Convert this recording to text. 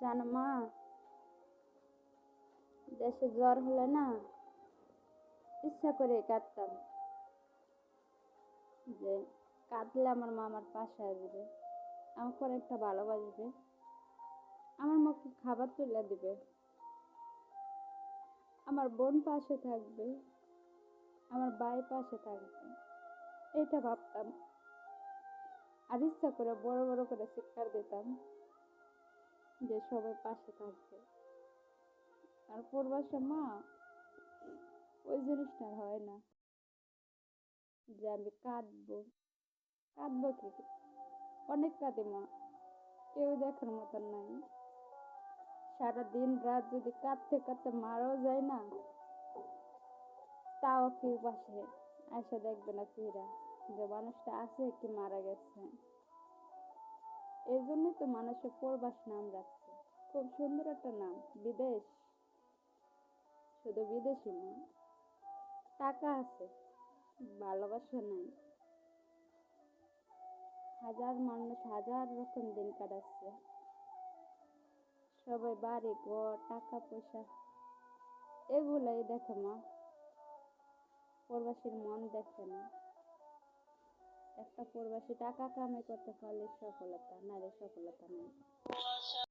জানো মা? দেশে জ্বর হলে না ইচ্ছা করে কাঁদতাম। যে কাঁদলে আমার মা আমার পাশে আসবে, আমাকে অনেকটা ভালোবাসবে, আমার মাকে খাবার তুলে দিবে, আমার বোন পাশে থাকবে, আমার ভাই পাশে থাকবে এটা ভাবতাম। আর ইচ্ছা করে বড় বড় করে চিৎকার দিতাম। যে সবাই পাশে থাকবে। আর পূর্বাসে মা ওই জিনিসটা হয় না যে আমি কাঁদবো। কাঁদবো কি? অনেক কাঁদে মা। কেউ দেখার মতন নাই। সারা দিন রাত যদি কাঁদতে কাঁদতে মারাও যায় না, তাও কেউ পাশে এসে দেখবে না ফিরা যে মানুষটা আছে কি মারা গেছে। এই জন্যই তো মানুষের প্রবাস নাম রাখছে। খুব সুন্দর একটা নাম, বিদেশ। শুধু বিদেশি না টাকা আছে, ভালোবাসা নাই। হাজার মানুষ হাজার রকম দিন কাটাচ্ছে। সবাই বাড়ি, ঘর, টাকা, পয়সা, এগুলাই দেখে মা। প্রবাসীর মন দেখে না। একটা প্রবাসী টাকা কামাই করতে পারলে সফলতা নাহলে সফলতা নেই।